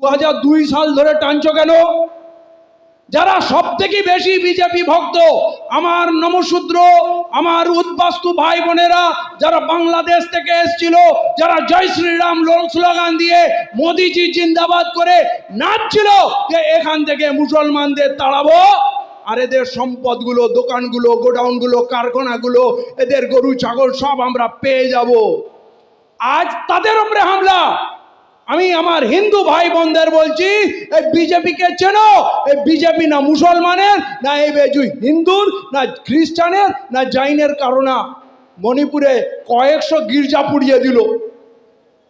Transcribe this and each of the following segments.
দু হাজার দুই সাল ধরে টানছো কেন? যারা সব থেকে বেশি বিজেপি ভক্ত, আমার নমশূদ্র আমার উদ্বাস্তু ভাই বোনেরা, যারা বাংলাদেশ থেকে এসেছিল, যারা জয় শ্রীরাম স্লোগান দিয়ে মোদিজি জিন্দাবাদ করে নাচছিল, যে এখান থেকে মুসলমানদের তাড়াবো। আর এদের সম্পদগুলো, দোকানগুলো, গোডাউনগুলো, কারখানাগুলো, এদের গরু, ছাগল সব আমরা পেয়ে যাব। আজ তাদের উপরে হামলা। আমি আমার হিন্দু ভাই বোনদের বলছি, এই বিজেপিকে চেনো, এই বিজেপি না মুসলমানের, না এই বেজু হিন্দুর, না খ্রিস্টানের, না জৈনের কারণা মণিপুরে কয়েকশো গির্জা পুড়িয়ে দিল।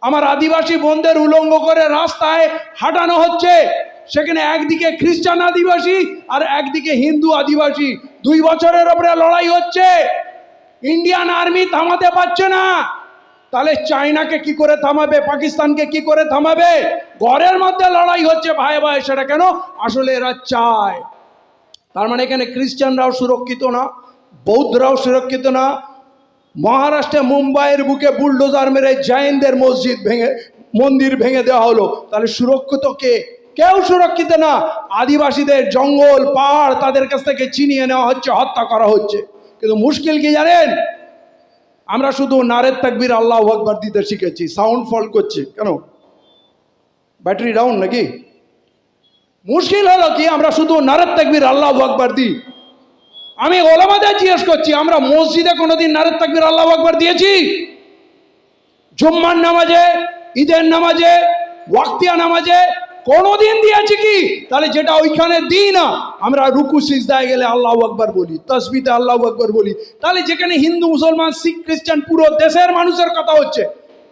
আমার আদিবাসী বোনদের উলঙ্গ করে রাস্তায় হাঁটানো হচ্ছে। সেখানে একদিকে খ্রিস্টান আদিবাসী আর একদিকে হিন্দু আদিবাসী। দুই বছরের ওপরে লড়াই হচ্ছে। ইন্ডিয়ান আর্মি থামাতে পারছে না। তাহলে চায়নাকে কি করে থামাবে? পাকিস্তানকে কি করে থামাবে? ঘরের মধ্যে লড়াই হচ্ছে, ভাই ভাই, সেটা কেন? আসলে এরা চায়। তার মানে এখানে খ্রিস্টানরাও সুরক্ষিত না, বৌদ্ধরাও সুরক্ষিত না। মহারাষ্ট্রে মুম্বাইয়ের বুকে বুলডোজার মেরে জৈনদের মসজিদ ভেঙে, মন্দির ভেঙে দেওয়া হলো। তাহলে সুরক্ষিত কে? কেউ সুরক্ষিত না। আদিবাসীদের জঙ্গল, পাহাড় তাদের কাছ থেকে চিনিয়ে নেওয়া হচ্ছে, হত্যা করা হচ্ছে। কিন্তু মুশকিল কি জানেন? আমরা শুধু নারের তাকবির আল্লাহ আকবার দিতে শিখেছি সাউন্ড ফল করছে, কেন? ব্যাটারি ডাউন নাকি? মুশকিল হলো কি, আমরা শুধু নারের তাকবির আল্লাহ আকবার দিই। আমি ওলামাদের জিজ্ঞেস করছি, আমরা মসজিদে কোনোদিন নারের তাকবির আল্লাহ আকবার দিয়েছি? জুম্মার নামাজে, ঈদের নামাজে, ওয়াক্তিয়া নামাজে কোনোদিন দিয়েছি কি? তাহলে যেটা ওইখানে দিই না, আমরা রুকু সিজদায় গেলে আল্লাহ আকবর বলি, তসবিতে আল্লাহ আকবার বলি। তাহলে যেখানে হিন্দু, মুসলমান, শিখ, খ্রিস্টান, পুরো দেশের মানুষের কথা হচ্ছে।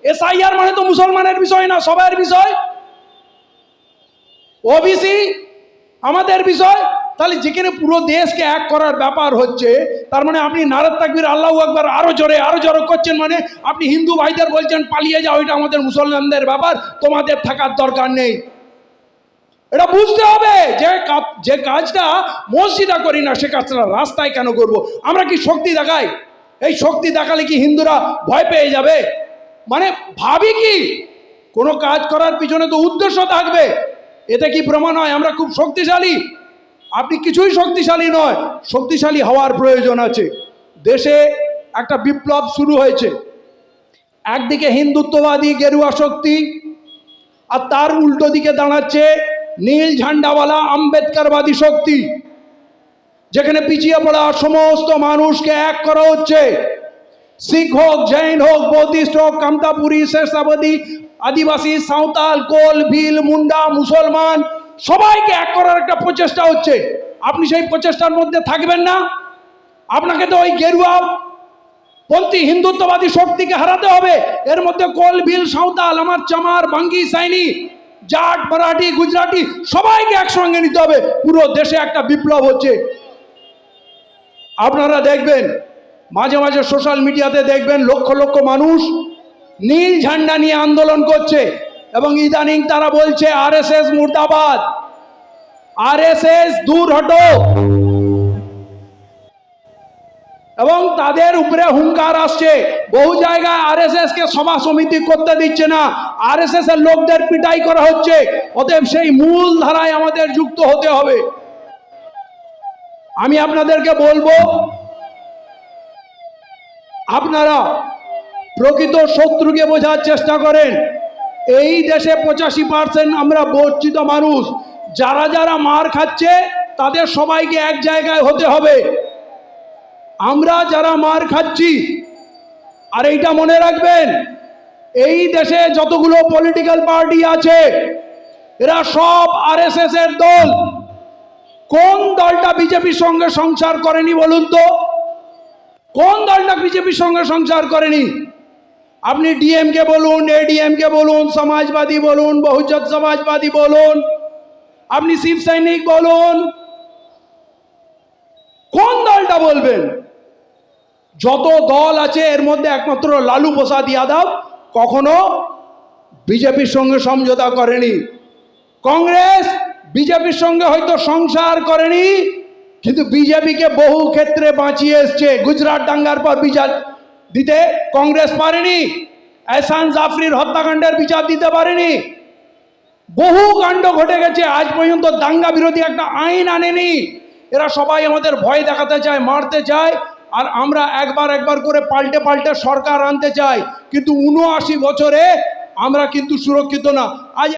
এসআইআর মানে তো মুসলমানের বিষয় না সবার বিষয়। ওবিসি আমাদের বিষয়। তাহলে যেখানে পুরো দেশকে এক করার ব্যাপার হচ্ছে, তার মানে আপনি নারদ তাকবির আল্লাহ আকবার আরও জোরে আরও জোরে করছেন মানে আপনি হিন্দু ভাইদের বলছেন, পালিয়ে যাও, এটা আমাদের মুসলমানদের ব্যাপার, তোমাদের থাকার দরকার নেই। এটা বুঝতে হবে যে যে কাজটা মসজিদা করি না, সে কাজটা রাস্তায় কেন করব? আমরা কি শক্তি দেখাই? এই শক্তি দেখালে কি হিন্দুরা ভয় পেয়ে যাবে? মানে ভাবি কি? কোনো কাজ করার পিছনে তো উদ্দেশ্য থাকবে। এতে কি প্রমাণ হয়? আমরা খুব শক্তিশালী। আপনি কিছুই শক্তিশালী নয়, শক্তিশালী হওয়ার প্রয়োজন আছে। দেশে একটা বিপ্লব শুরু হয়েছে। একদিকে হিন্দুত্ববাদী গেরুয়া শক্তি, আর তার উল্টো দিকে দাঁড়াচ্ছে নীল ঝান্ডাওয়ালা আম্বেদকারবাদী শক্তি, যেখানে পিছিয়ে পড়া সমস্ত মানুষকে এক করা হচ্ছে। শিখ হোক, জৈন হোক, বৌদ্ধিস্ট হোক, কামতাপুরী শেষাবাদী আদিবাসী, সাঁওতাল, কোল, ভিল, মুন্ডা, মুসলমান, সবাইকে এক করার একটা প্রচেষ্টা হচ্ছে। আপনি সেই প্রচেষ্টার মধ্যে থাকবেন না। আপনাকে তো ওই গেরুয়া পন্থী হিন্দুত্ববাদী শক্তিকে হারাতে হবে। এর মধ্যে কোল, ভিল, সাঁওতাল, আমার চামার, বাঙ্গি, সাইনি জাট, মারাঠি, গুজরাটি সবাইকে একসঙ্গে নিতে হবে। পুরো দেশে একটা বিপ্লব হচ্ছে। আপনারা দেখবেন, মাঝে মাঝে সোশ্যাল মিডিয়াতে দেখবেন, লক্ষ লক্ষ মানুষ নীল ঝান্ডা নিয়ে আন্দোলন করছে এবং ইদানিং তারা বলছে আর এস এস মুর্দাবাদ। আর এস এস দূর হটো। এবং তাদের উপরে হুঙ্কার আসছে। বহু জায়গায় আরএসএস কে সভা সমিতি করতে দিচ্ছে না। আরএসএস এর লোকদের পিটাই করা হচ্ছে। অতএব সেই মূল ধারায় আমাদের যুক্ত হতে হবে। আমি আপনাদেরকে বলব, আপনারা প্রকৃত শত্রুকে বোঝার চেষ্টা করেন। এই দেশে পঁচাশি পার্সেন্ট আমরা বঞ্চিত মানুষ। যারা যারা মার খাচ্ছে, তাদের সবাইকে এক জায়গায় হতে হবে। আমরা যারা মার খাচ্ছি, আর এইটা মনে রাখবেন, এই দেশে যতগুলো পলিটিক্যাল পার্টি আছে, এরা সব আরএসএস এর দল। কোন দলটা বিজেপির সঙ্গে সংসার করেনি বলুন তো? কোন দলটা বিজেপির সঙ্গে সংসার করেনি? আপনি ডিএমকে বলুন এডিএমকে বলুন, সমাজবাদী বলুন বহুজত সমাজবাদী বলুন, আপনি শিব সৈনিক বলুন, কোন দলটা বলবেন? যত দল আছে, এর মধ্যে একমাত্র লালু প্রসাদ যাদব কখনো বিজেপির সঙ্গে সমঝোতা করেনি। কংগ্রেস বিজেপির সঙ্গে হয়তো সংসার করেনি, কিন্তু বিজেপিকে বহু ক্ষেত্রে বাঁচিয়ে এসছে। গুজরাট দাঙ্গার পর বিচার দিতে কংগ্রেস পারেনি, এহসান জাফরির হত্যাকাণ্ডের বিচার দিতে পারেনি। বহু কাণ্ড ঘটে গেছে, আজ পর্যন্ত দাঙ্গা বিরোধী একটা আইন আনেনি। এরা সবাই আমাদের ভয় দেখাতে চায়, মারতে চায়। আর আমরা একবার একবার করে পাল্টে পাল্টে সরকার আনতে চাই, কিন্তু উনআশি বছরে আমরা কিন্তু সুরক্ষিত না। আজ